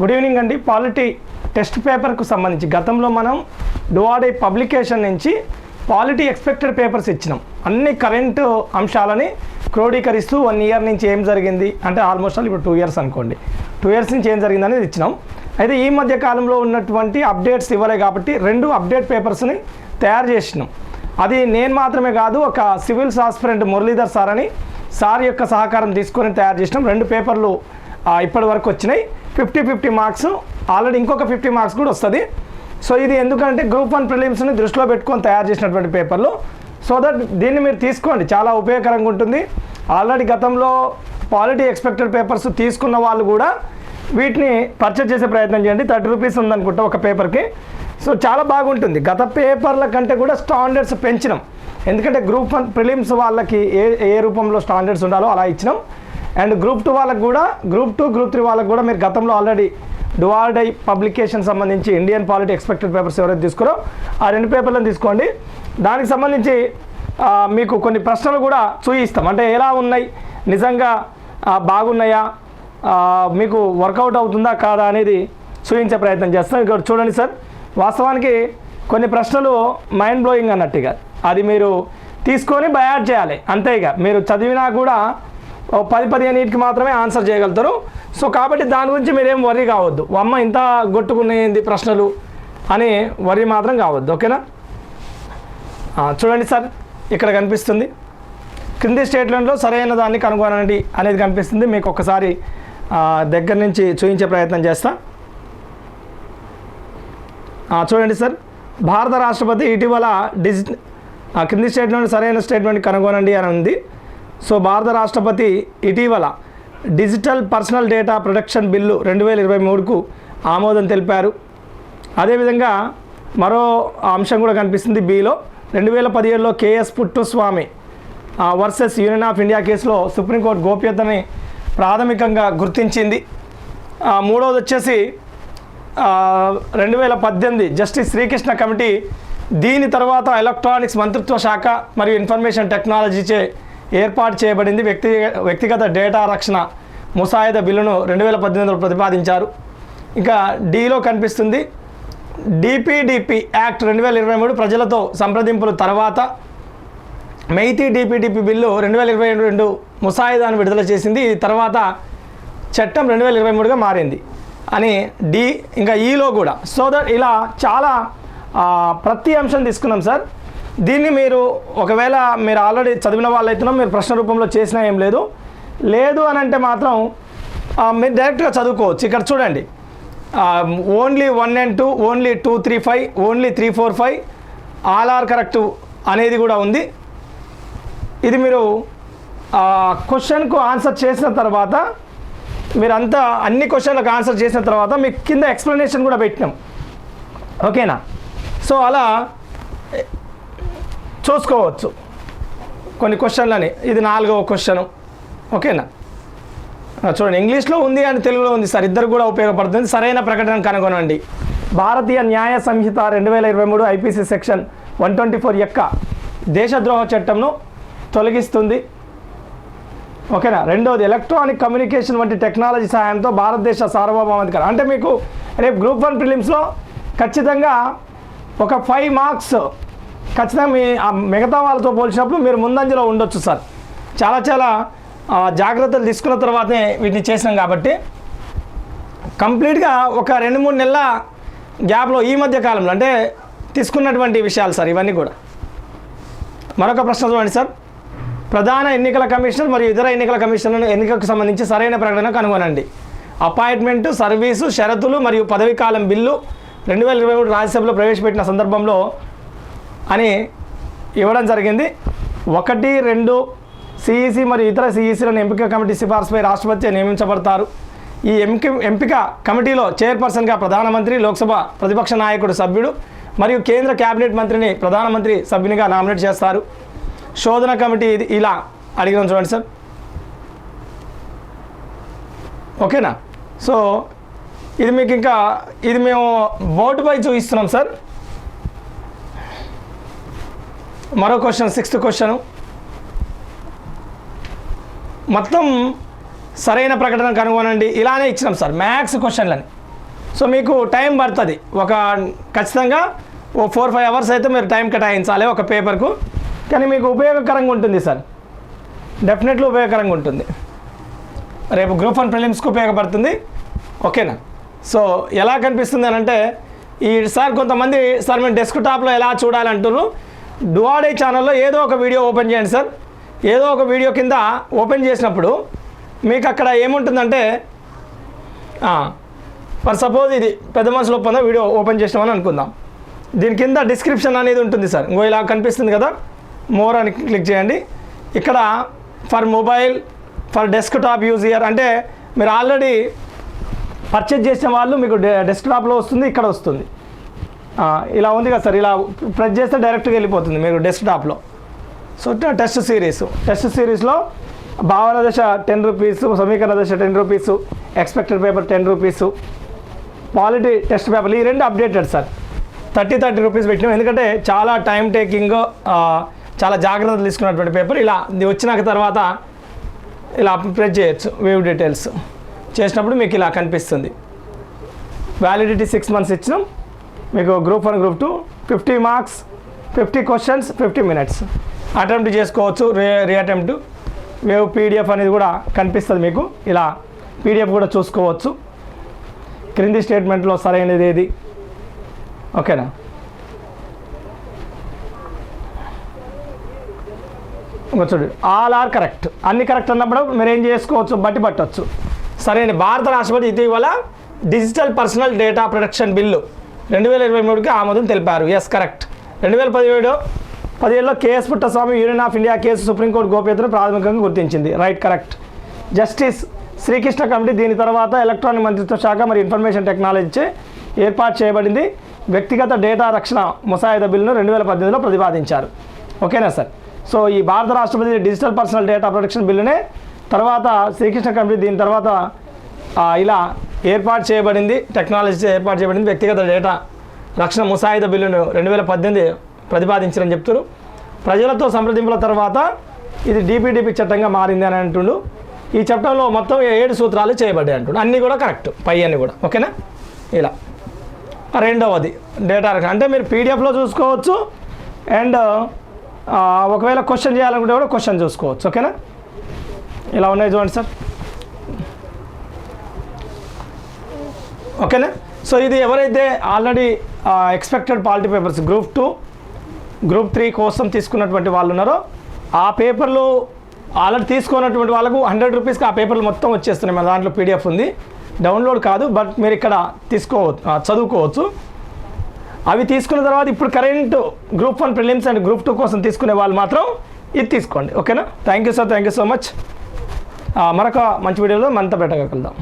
Good evening అండి. Polity test పేపర్కు సంబంధించి గతంలో మనం డువాడే పబ్లికేషన్ నుంచి పాలిటీ ఎక్స్పెక్టెడ్ పేపర్స్ ఇచ్చినాం. అన్ని కరెంటు అంశాలని క్రోడీకరిస్తూ వన్ ఇయర్ నుంచి ఏం జరిగింది అంటే ఆల్మోస్ట్ ఆల్ ఇప్పుడు టూ ఇయర్స్ అనుకోండి. టూ ఇయర్స్ నుంచి ఏం జరిగింది అనేది ఇచ్చినాం. అయితే ఈ మధ్య కాలంలో ఉన్నటువంటి అప్డేట్స్ ఇవ్వలే కాబట్టి రెండు అప్డేట్ పేపర్స్ని తయారు చేసినాం. అది నేను మాత్రమే కాదు ఒక సివిల్ ఆస్పిరెంట్ మురళీధర్ సార్ అని సార్ యొక్క సహకారం తీసుకొని తయారు చేసినాం. రెండు పేపర్లు ఇప్పటివరకు ఇప్పటి వరకు వచ్చినాయి. ఫిఫ్టీ ఫిఫ్టీ మార్క్స్ ఆల్రెడీ ఇంకొక ఫిఫ్టీ మార్క్స్ కూడా వస్తుంది. సో ఇది ఎందుకంటే గ్రూప్ వన్ ప్రిలిమ్స్ని దృష్టిలో పెట్టుకొని తయారు చేసినటువంటి పేపర్లు. సో దట్ దీన్ని మీరు తీసుకోండి చాలా ఉపయోగకరంగా ఉంటుంది. ఆల్రెడీ గతంలో పాలిటీ ఎక్స్పెక్టెడ్ పేపర్స్ తీసుకున్న వాళ్ళు కూడా వీటిని పర్చేజ్ చేసే ప్రయత్నం చేయండి. థర్టీ రూపీస్ ఉందనుకుంటా ఒక పేపర్కి. సో చాలా బాగుంటుంది. గత పేపర్ల కంటే కూడా స్టాండర్డ్స్ పెంచినాం. ఎందుకంటే గ్రూప్ వన్ ప్రిలిమ్స్ వాళ్ళకి ఏ ఏ రూపంలో స్టాండర్డ్స్ ఉండాలో అలా ఇచ్చినాం. అండ్ గ్రూప్ టూ వాళ్ళకు కూడా గ్రూప్ టూ గ్రూప్ త్రీ వాళ్ళకు కూడా మీరు గతంలో ఆల్రెడీ డువార్డై పబ్లికేషన్ సంబంధించి ఇండియన్ పాలిటీ ఎక్స్పెక్టెడ్ పేపర్స్ ఎవరైతే తీసుకురో ఆ రెండు పేపర్లను తీసుకోండి. దానికి సంబంధించి మీకు కొన్ని ప్రశ్నలు కూడా చూయిస్తాం. అంటే ఎలా ఉన్నాయి? నిజంగా బాగున్నాయా? మీకు వర్కౌట్ అవుతుందా కాదా అనేది చూపించే ప్రయత్నం చేస్తాం. ఇక్కడ చూడండి సార్. వాస్తవానికి కొన్ని ప్రశ్నలు మైండ్ బ్లోయింగ్ అన్నట్టుగా. అది మీరు తీసుకొని బయాడ్ చేయాలి. అంతే ఇక. మీరు చదివినా కూడా పది పదిహేను మాత్రమే ఆన్సర్ చేయగలుగుతారు. సో కాబట్టి దాని గురించి మీరేం వరి కావద్దు. అమ్మ ఇంత గొట్టుకునేది ప్రశ్నలు అని వరి మాత్రం కావద్దు. ఓకేనా? చూడండి సార్ ఇక్కడ కనిపిస్తుంది. క్రింది స్టేట్మెంట్లో సరైన దాన్ని కనుగొనండి అనేది కనిపిస్తుంది. మీకు ఒకసారి దగ్గర నుంచి చూపించే ప్రయత్నం చేస్తా. చూడండి సార్ భారత రాష్ట్రపతి ఇటీవల డిజి క్రింది స్టేట్మెంట్ సరైన స్టేట్మెంట్ కనుగొనండి అని ఉంది. సో భారత రాష్ట్రపతి ఇటీవల digital personal data protection bill రెండు వేల ఇరవై మూడుకు ఆమోదం తెలిపారు. అదేవిధంగా మరో అంశం కూడా కనిపిస్తుంది బిలో. రెండు వేల పదిహేడులో KS Puttaswamy versus union of India కేసులో సుప్రీంకోర్టు గోప్యతని ప్రాథమికంగా గుర్తించింది. మూడవది వచ్చేసి రెండు వేల పద్దెనిమిది జస్టిస్ శ్రీకృష్ణ కమిటీ దీని తర్వాత ఎలక్ట్రానిక్స్ మంత్రిత్వ శాఖ మరియు ఇన్ఫర్మేషన్ టెక్నాలజీచే ఏర్పాటు చేయబడింది. వ్యక్తి వ్యక్తిగత డేటా రక్షణ ముసాయిదా బిల్లును రెండు వేల పద్దెనిమిదిలో ప్రతిపాదించారు. ఇంకా డీలో కనిపిస్తుంది. డిపిడిపి యాక్ట్ రెండు వేల ఇరవై మూడు ప్రజలతో సంప్రదింపుల తర్వాత మైతి డిపిడిపి బిల్లు రెండు వేల ఇరవై రెండు ముసాయిదాను విడుదల చేసింది. తర్వాత చట్టం రెండు వేల ఇరవై మూడుగా మారింది అని డి ఇంకా ఈలో కూడా. సో దట్ ఇలా చాలా ప్రతి అంశం తీసుకున్నాం సార్. దీన్ని మీరు ఒకవేళ మీరు ఆల్రెడీ చదివిన వాళ్ళైతేనో మీరు ప్రశ్న రూపంలో చేసినా ఏం లేదు. లేదు అని అంటే మాత్రం మీరు డైరెక్ట్గా చదువుకోవచ్చు. ఇక్కడ చూడండి. Only one and two only two three five only three four five all are correct అనేది కూడా ఉంది. ఇది మీరు క్వశ్చన్కు ఆన్సర్ చేసిన తర్వాత మీరంతా అన్ని క్వశ్చన్లకు ఆన్సర్ చేసిన తర్వాత మీకు కింద ఎక్స్ప్లెనేషన్ కూడా పెట్టినాం. ఓకేనా? సో అలా చూసుకోవచ్చు. కొన్ని క్వశ్చన్లని ఇది నాలుగవ క్వశ్చను ఓకేనా? చూడండి. ఇంగ్లీష్లో ఉంది అని తెలుగులో ఉంది. సార్ ఇద్దరు కూడా ఉపయోగపడుతుంది. సరైన ప్రకటన కనుగొనండి. భారతీయ న్యాయ సంహిత రెండు వేల ఇరవై మూడు IPC section one twenty four యొక్క దేశద్రోహ చట్టంను తొలగిస్తుంది. ఓకేనా? రెండవది ఎలక్ట్రానిక్ కమ్యూనికేషన్ వంటి టెక్నాలజీ సహాయంతో భారతదేశ సార్వభౌమాధికారం. అంటే మీకు రేపు గ్రూప్ వన్ ఫిలిమ్స్లో ఖచ్చితంగా ఒక ఫైవ్ మార్క్స్ ఖచ్చితంగా మీ ఆ మిగతా వాళ్ళతో పోల్చినప్పుడు మీరు ముందంజలో ఉండొచ్చు సార్. చాలా చాలా జాగ్రత్తలు తీసుకున్న తర్వాతే వీటిని చేసినాం కాబట్టి. కంప్లీట్గా ఒక రెండు మూడు నెలల గ్యాప్లో ఈ మధ్య కాలంలో అంటే తీసుకున్నటువంటి విషయాలు సార్ ఇవన్నీ కూడా. మరొక ప్రశ్న చూడండి సార్. ప్రధాన ఎన్నికల కమిషనర్ మరియు ఇతర ఎన్నికల కమిషనర్ ఎన్నికలకు సంబంధించి సరైన ప్రకటన కనుగొనండి. అపాయింట్మెంటు సర్వీసు షరతులు మరియు పదవీ కాలం బిల్లు రెండు వేల ఇరవై మూడు రాజ్యసభలో ప్రవేశపెట్టిన సందర్భంలో అని ఇవ్వడం జరిగింది. ఒకటి రెండు సిఈసి మరియు ఇతర సిఈసీలను ఎంపిక కమిటీ సిఫార్సుపై రాష్ట్రపతి నియమించబడతారు. ఈ ఎంపిక ఎంపిక కమిటీలో చైర్పర్సన్గా ప్రధానమంత్రి లోక్సభ ప్రతిపక్ష నాయకుడు సభ్యుడు మరియు కేంద్ర కేబినెట్ మంత్రిని ప్రధానమంత్రి సభ్యునిగా నామినేట్ చేస్తారు. శోధన కమిటీ ఇది ఇలా అడిగినాం చూడండి సార్. ఓకేనా? సో ఇది మీకు ఇంకా ఇది మేము బోర్డుపై చూపిస్తున్నాం సార్. మరో క్వశ్చన్ సిక్స్త్ క్వశ్చన్. మొత్తం సరైన ప్రకటన కనుగొనండి. ఇలానే ఇచ్చినాం సార్ మ్యాథ్స్ క్వశ్చన్లని. సో మీకు టైం పడుతుంది. ఒక ఖచ్చితంగా ఓ ఫోర్ ఫైవ్ అవర్స్ అయితే మీరు టైం కేటాయించాలి ఒక పేపర్కు. కానీ మీకు ఉపయోగకరంగా ఉంటుంది సార్. డెఫినెట్లీ ఉపయోగకరంగా ఉంటుంది. రేపు గ్రూప్ వన్ ప్రిలిమ్స్కి ఉపయోగపడుతుంది. ఓకేనా సో ఎలా కనిపిస్తుంది అని అంటే ఈ సార్ కొంతమంది సార్ మేము డెస్క్ టాప్లో ఎలా చూడాలంటున్నారు? డువాడే ఛానల్లో ఏదో ఒక వీడియో ఓపెన్ చేయండి సార్. ఏదో ఒక వీడియో కింద ఓపెన్ చేసినప్పుడు మీకు అక్కడ ఏముంటుందంటే ఫర్ సపోజ్ ఇది పెద్ద మనుషులు ఒప్పందం వీడియో ఓపెన్ చేసినామని అనుకుందాం. దీని కింద డిస్క్రిప్షన్ అనేది ఉంటుంది సార్. ఇంకో ఇలా కనిపిస్తుంది కదా మోర్ అని క్లిక్ చేయండి. ఇక్కడ for mobile for desktop use year అంటే మీరు ఆల్రెడీ పర్చేజ్ చేసిన వాళ్ళు మీకు డెస్క్టాప్లో వస్తుంది ఇక్కడ వస్తుంది. ఇలా ఉంది కదా సార్ ఇలా ప్రెస్ చేస్తే డైరెక్ట్గా వెళ్ళిపోతుంది మీరు డెస్క్టాప్లో సో టెస్ట్ సిరీస్ టెస్ట్ సిరీస్లో భావన దశ టెన్ రూపీస్ సమీకరణ దశ ten rupees expected paper ten rupees quality test paper ఈ రెండు updated sir. Thirty thirty rupees పెట్టినాం. ఎందుకంటే చాలా టైం టేకింగ్ చాలా జాగ్రత్తలు తీసుకున్నటువంటి పేపర్ ఇలా వచ్చినాక తర్వాత ఇలా ప్రెస్ చేయొచ్చు వేవ్ డీటెయిల్స్ చేసినప్పుడు మీకు ఇలా కనిపిస్తుంది. వ్యాలిడిటీ సిక్స్ మంత్స్ ఇచ్చినాం. మీకు group one group two fifty marks fifty questions fifty minutes attempt చేసుకోవచ్చు రీ రీఅటెంప్ట్ వేవ్ పీడిఎఫ్ అనేది కూడా కనిపిస్తుంది మీకు. ఇలా పీడిఎఫ్ కూడా చూసుకోవచ్చు. క్రింది స్టేట్మెంట్లో సరైనది ఏది? ఓకేనా ఇంకో చూడు. ఆల్ ఆర్ కరెక్ట్ అన్ని కరెక్ట్ అన్నప్పుడు మీరు ఏం చేసుకోవచ్చు? బట్టి పట్టవచ్చు సరైన భారత రాష్ట్రపతి ఇటీవల digital personal data protection bill రెండు వేల ఇరవై మూడుకి ఆమోదం తెలిపారు. ఎస్ కరెక్ట్ రెండు వేల పదిహేడు పదిహేడులో KS Puttaswamy union of India case supreme court గోప్యతను ప్రాథమికంగా గుర్తించింది. Right correct justice Srikrishna committee దీని తర్వాత ఎలక్ట్రానిక్ మంత్రిత్వ శాఖ మరియు ఇన్ఫర్మేషన్ టెక్నాలజీచే ఏర్పాటు చేయబడింది. వ్యక్తిగత డేటా రక్షణ ముసాయిదా బిల్లును రెండు వేల పద్దెనిమిదిలో ప్రతిపాదించారు. ఓకేనా సార్? సో ఈ భారత రాష్ట్రపతి డిజిటల్ పర్సనల్ డేటా ప్రొటెక్షన్ బిల్లునే తర్వాత శ్రీకృష్ణ కమిటీ దీని తర్వాత ఇలా ఏర్పాటు చేయబడింది టెక్నాలజీ ఏర్పాటు చేయబడింది వ్యక్తిగత డేటా రక్షణ ముసాయిదా బిల్లును రెండు వేల పద్దెనిమిది ప్రతిపాదించారని చెప్తున్నారు. ప్రజలతో సంప్రదింపుల తర్వాత ఇది డిపిడిపి చట్టంగా మారింది అని అంటుండు. ఈ చట్టంలో మొత్తం ఏడు సూత్రాలు చేయబడ్డాయి అంటుండు. అన్నీ కూడా కరెక్ట్ పై అన్నీ కూడా. ఓకేనా? ఇలా. రెండవది డేటా రక్షణ. అంటే మీరు పీడిఎఫ్లో చూసుకోవచ్చు అండ్ ఒకవేళ క్వశ్చన్ చేయాలనుకుంటే కూడా క్వశ్చన్ చూసుకోవచ్చు. ఓకేనా? ఇలా ఉన్నాయి చూడండి సార్. ఓకేనా? సో ఇది ఎవరైతే already expected polity papers group two group three కోసం తీసుకున్నటువంటి వాళ్ళు ఉన్నారో ఆ పేపర్లు ఆల్రెడీ తీసుకున్నటువంటి వాళ్ళకు హండ్రెడ్ రూపీస్కి ఆ పేపర్లు మొత్తం వచ్చేస్తున్నాయి. మన దాంట్లో పీడిఎఫ్ ఉంది. డౌన్లోడ్ కాదు బట్ మీరు ఇక్కడ తీసుకోవచ్చు చదువుకోవచ్చు. అవి తీసుకున్న తర్వాత ఇప్పుడు current group one prelims and group two కోసం తీసుకునే వాళ్ళు మాత్రం ఇది తీసుకోండి. ఓకేనా? Thank you sir thank you so much మరొక మంచి వీడియోలో మనతో పెట్టగలుగుతాం